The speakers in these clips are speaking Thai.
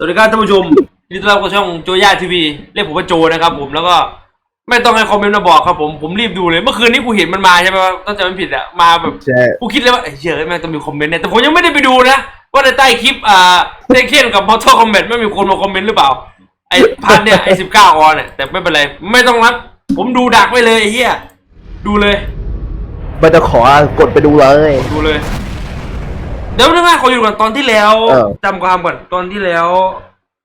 สวัสดีครับท่านผู้ชมยินดีต้อนรับเข้าช่องโจย่าทีวีเรียกผมว่าโจนะครับผมแล้วก็ไม่ต้องให้คอมเมนต์มาบอกครับผมผมรีบดูเลยเมื่อคืนนี้กูเห็นมันมาใช่ไหมว่าต้องจำไม่ผิดอะมาแบบใช่ กูคิดเลยว่าเอ้ยเหี้ยอะแม่งต้องมีคอมเมนต์เนี่ยแต่ผมยังไม่ได้ไปดูนะ ว่าในใต้คลิปอ่าเทเคนกับมอเตอร์คอมเมนต์ไม่มีคนมาคอมเมนต์หรือเปล่า ไอ้พันเนี่ยไอ้สิบเก้าออนเนี่ยแต่ไม่เป็นไรไม่ต้องรับ ผมดูดักไว้เลยไอ้เหี้ยดูเลย มันจะขอกดไปดูเลย ดูเลย เดี๋ยวเรื่องแรกขออยู่ก่อนตอนที่แล้วเออ จำความก่อนตอนที่แล้ว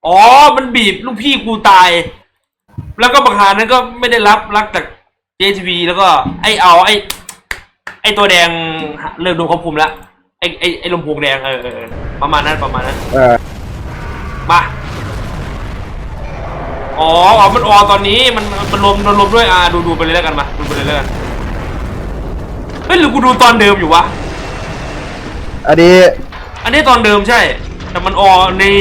อ๋อ มันบีบลูกพี่กูตาย แล้วก็บางหานั้นก็ไม่ได้รับรักจาก JTV แล้วก็ไอเอาไอไอตัวแดงเริ่มโดนควบคุมแล้วไอไอไอลมโพงแดงเออเออเออประมาณนั้นประมาณนั้น เออมา อ๋ออ๋อมันออตอนนี้ มันมันรวมมันรวมด้วย อ่า ดูดูไปเลยแล้วกันมา ดูไปเลยแล้วกัน เฮ้ยหรือกูดูตอนเดิมอยู่วะ อันนี้อันนี้ตอนเดิมใช่ แต่มันออนี่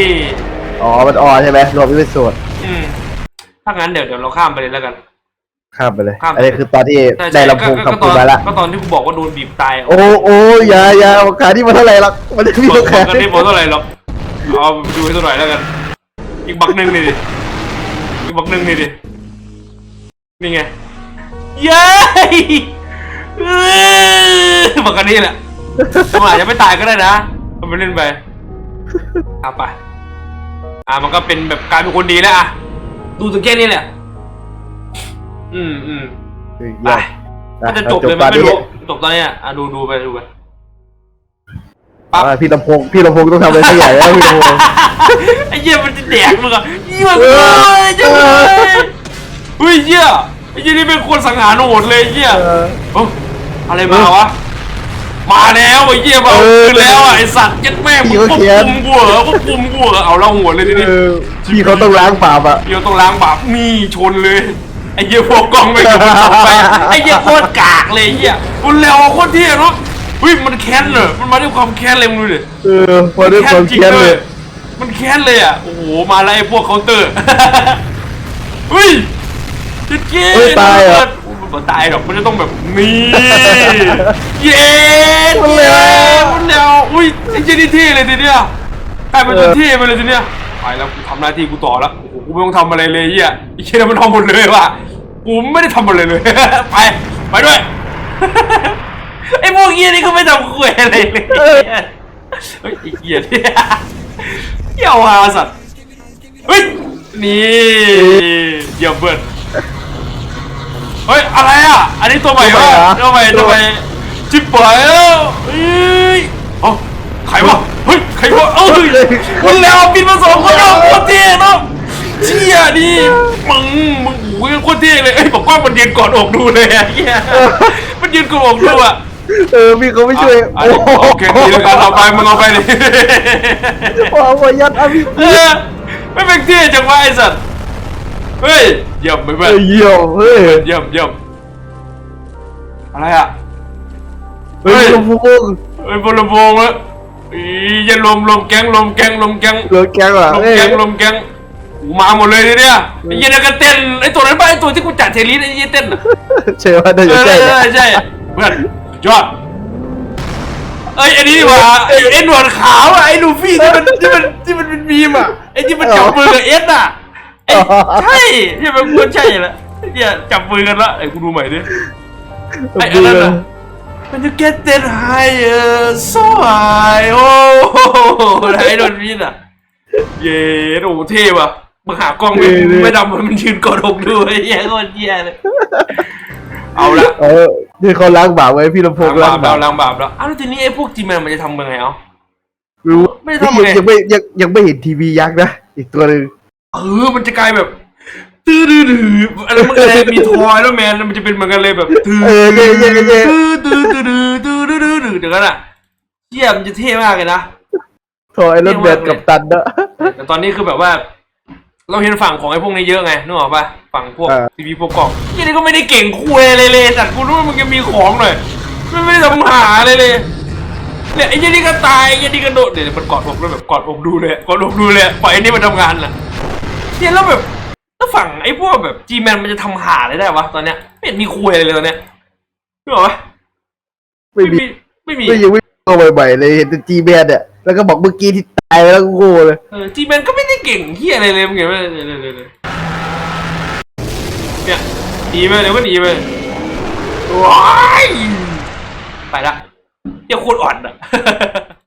อ๋อมันออนใช่ไหมรวมเป็นส่วนอืมถ้างั้นเดี๋ยวเดี๋ยวเราข้ามไปเลยแล้วกัน ข้ามไปเลย ข้ามไป อันนี้คือตอนที่ใช่ได้ใช่ลำโพงก็ขับก็ตคุอณนมาละก็ตอนที่กูบอกว่าโดนบีบตายโอ้โอ้อยาอยาโอกาสที่มันเท่าไหร่หรอกมันจะมีบอกโอกาสกันไม่พอเท่าไหร่หรอกเอาดูให้ตัวหน่อยแล้วกัน อีกบักหนึ่งนี่ดิอีกบักหนึ่งนี่ดินี่ไงเย้ยเอ้ยบักกันนี่แหละ มันอาจจะไม่ตายก็ได้นะทำไปเล่นไปเอาไป อะมันก็เป็นแบบกลายเป็นคนดีแล้วอะ ดูถึงแค่นี้แหละ อืมอืมไปอะก็จะจบเลยตมัอนนไม่นี้รู้จบตอนเนี้ยอะดูดูไปดูไปปั๊บอะพี่ลำโพงพี่ลำโพงต้องทำอะไรสักอย่างแล้วพี่ลำโพงไอ้เหี้ยมันจะแดกมึงอะเหี้ยเอเอ้อยเจ้าเอ้ยเฮ้ยเหี้ยไอ้เหี้ยนี่เป็นคนสังหารโหดเลยไอ้เหี้ยเออเอ้าอะไรมาวะ มาแล้วไอ้เหี้ยมาเอาเออคืนแล้วอะไอ้สัตว์ยัดแม่งพี่มึงก็ควบเขียน คุมกูเหรอควบคุมกูเหรอเอาเราหัวเลยทีนี้เออพี่เขาต้องล้างบาปอะ เดี๋ยวต้องล้างบาปนี่ชนเลยไอ้เหี้ยพวกกล้องไม่ถูกมันส่งไปไอ้เหี้ยโคตรกากเลยไอ้เหี้ยมันเร็วโคตรเท่เนาะเฮ้ยมันแค้นเหรอมันมาด้วยความแค้นเลยมึงดูดิ เออพอด้วยความเคียนเลย มันแค้นเลยอะ โอ้โห มาแล้วไอ้พวกเคาน์เตอร์ เฮ้ยจะเก้เฮ้ยตายเหรอ มันบ่ตายหรอกมันจะต้องแบบนี่เย้มันเร็วมันเร็วอุ้ยไอ้เจนี่เท่เลยทีเนี้ยกลายเป็นตัวเท่ไปเลยทีเนี้ยไปแล้วกูทำหน้าที่กูต่อแล้วโอ้โหกูไม่ต้องทำอะไรเลยเฮียไอ้เชี่ยมันทำหมดเลยว่ะกูไม่ได้ทำอะไรเลยไปไปด้วยไอ้พวกเฮียนี่ก็ไม่ทำคุยอะไรเลยเออเฮ้ยไอ้เหี้ยเนี่ยเหี้ยเอาฮาสัตว์เฮ้ยนี่เยี่ยมเบิร์ด เฮ้ยอะไรอะ อันนี้ตัวใหม่วะตัวใหม่เหรอตัวใหม่ตัวใหม่จิบปล่อยแล้วเฮ้ยเอ้าใครวะเฮ้ยใครวะเอ้ยคนแล้วบินมาสองคนแล้วโคตรเท่เนาะเชี่ยดิมึงมึงโอ้ยโคตรเท่เลยเอ้ยบอกว่ามันยืนกอดอกดูเลยอะเหี้ยมันยืนกอดอกดูอะเออพี่เขาไม่ช่วยอะโอเคดีแล้วกันเอาไปมึงเอาไปเลยพอพอยัดอะพี่เออไม่เป็นที่จังวะไอ้สัตว์ เฮ้ยเยี่ยมไปเพื่เออนอเยี่ยมเฮ้ยเยี่ยมเยี่ยมอะไรอะเฮ้ยลำโพงเฮ้ยบอลโบงแล้วอีอย่าลมลมแก๊งลมแก๊งลมแก๊งเหลือแกงอะลมเฮ้ยแก๊งลมแก๊งกูมาหมดเลยทีเนี่ยไอ้เหี้ยนั่นก็เต้นไอ้ตัวนั้นป่ะไอ้ตัวที่กูจัดเทลิสไอ้เหี้ยเต้นน่ะใช่ว่าได้เอจะอใช่ใช่ใช่เพื่อนยอดเอ้ยไอ้นี่ดีกว่าไอ้ไอ้หนวดขาวอะไอ้ลูฟี่ที่มันที่มันที่มันเป็นมีมอะไอ้ที่มันจับมือกับเอสอะ ไอ้ใช่ที่มันควรใช่แหละเนี่ยจับมือกันละไอ้กูดูใหม่ดิไอ้อันนั้นอะมันจะ get that higher so high โอ้โหไอ้โดนมีดอะ เย้โอ้โหเท่ว่ะมาหากล้องไม่ไม่ดำมันยืนกอดอกดูไอ้เหี้ยโคตรเหี้ยเลย เอาละ เออนี่เขาล้างบาปไว้พี่ลำโพล้างงล้าบางปแล้วบาปล้างบาปแล้วอ้าวแล้วทีนี้ไอ้พวกจีแมนมันจะทำยังไงเอ้า รู้ไม่ได้ทำนี่ไง ยังไม่ยังยังไม่เห็นทีวียักษ์นะอีกตัวหนึ่ง เออ มันจะกลายแบบตื้อดื้อดื้ออะไรมันอะไรมีทอยแล้วแมนมันจะเป็นเหมือนกันเลยแบบตื้อเออเย่เย่เย่ตื้อตื้อตื้อตื้อตื้อตื้อตื้อเดี๋ยวกันอะเยี่ยมนจะเท่มากเลยนะทอยรถแบนกับตันเนอะ แต่ตอนนี้คือแบบว่า เราเห็นฝั่งของไอ้พวกนี้เยอะไงนึกออกปะฝั่งพวกเออ ทีวีพวกกล่องยี่นี่ก็ไม่ได้เก่งคุยเลยเลยแต่กูรู้ว่ามันจะมีของหน่อยไม่ไม่ได้ทำหาเลยเลย เนี่ยไอ้ยี่นี่ก็ตายไอ้ยี่นี่ก็โดดเดี๋ยวมันกอดอกด้วยแบบกอดอกดูเลยกอดอกดูเลยปล่อยไอ้นี่มันทำงานน่ะ เนี่ยแล้วแบบถ้าฝั่งไอ้พวกแบบจีแมนมันจะทำหาอะไรได้วะตอนเนี้ยไม่เห็นมีคุยอะไรเลยตอนเนี้ยรู้ป่ไม่ไม่มีไม่มีไม่ยังไม่เข้ใบใอยๆเลยเห็นแต่จีแบนอะแล้วก็บอกเมื่อกี้ที่ตายแล้วก็โง่เลยจีแมนก็ไม่ได้เก่งเฮียอะไรเลยมึงเห็นไหมเนี่ยเนี่ยเนี่ยเนี่ยเนี่ยหนีไปเดี๋ยวก็หนีไปว้ายไปละเฮียโคตรอ่อนอะ